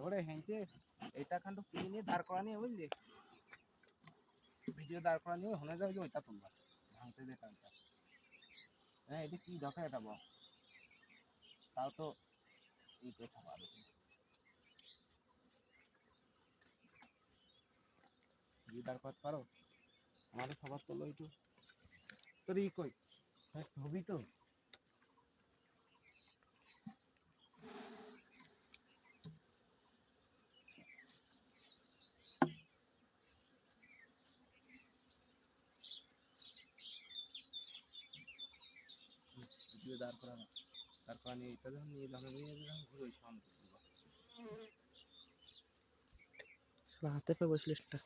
তারপরে হেঁটে এইটা খান্ড কিনে নিয়ে দাঁড় করা নিয়ে বুঝলি। ভিডিও দাঁড় করা নিয়ে হনে যাবে ওইটা তুলবা ভাঙতে যে কাজটা হ্যাঁ এটা কি দরকার এটা বল। তাও তো এই কথা ভালো ভিডিও দাঁড় করতে পারো, আমাদের সবার তোলো একটু তোর ই কই? হ্যাঁ ছবি তো। দিয়ে দাঁড় করানো। দাঁড় করানি এটা যখন নিয়ে যখন নিয়ে যখন ঘুরে ওই হাতে পেয়ে বসলে একটা।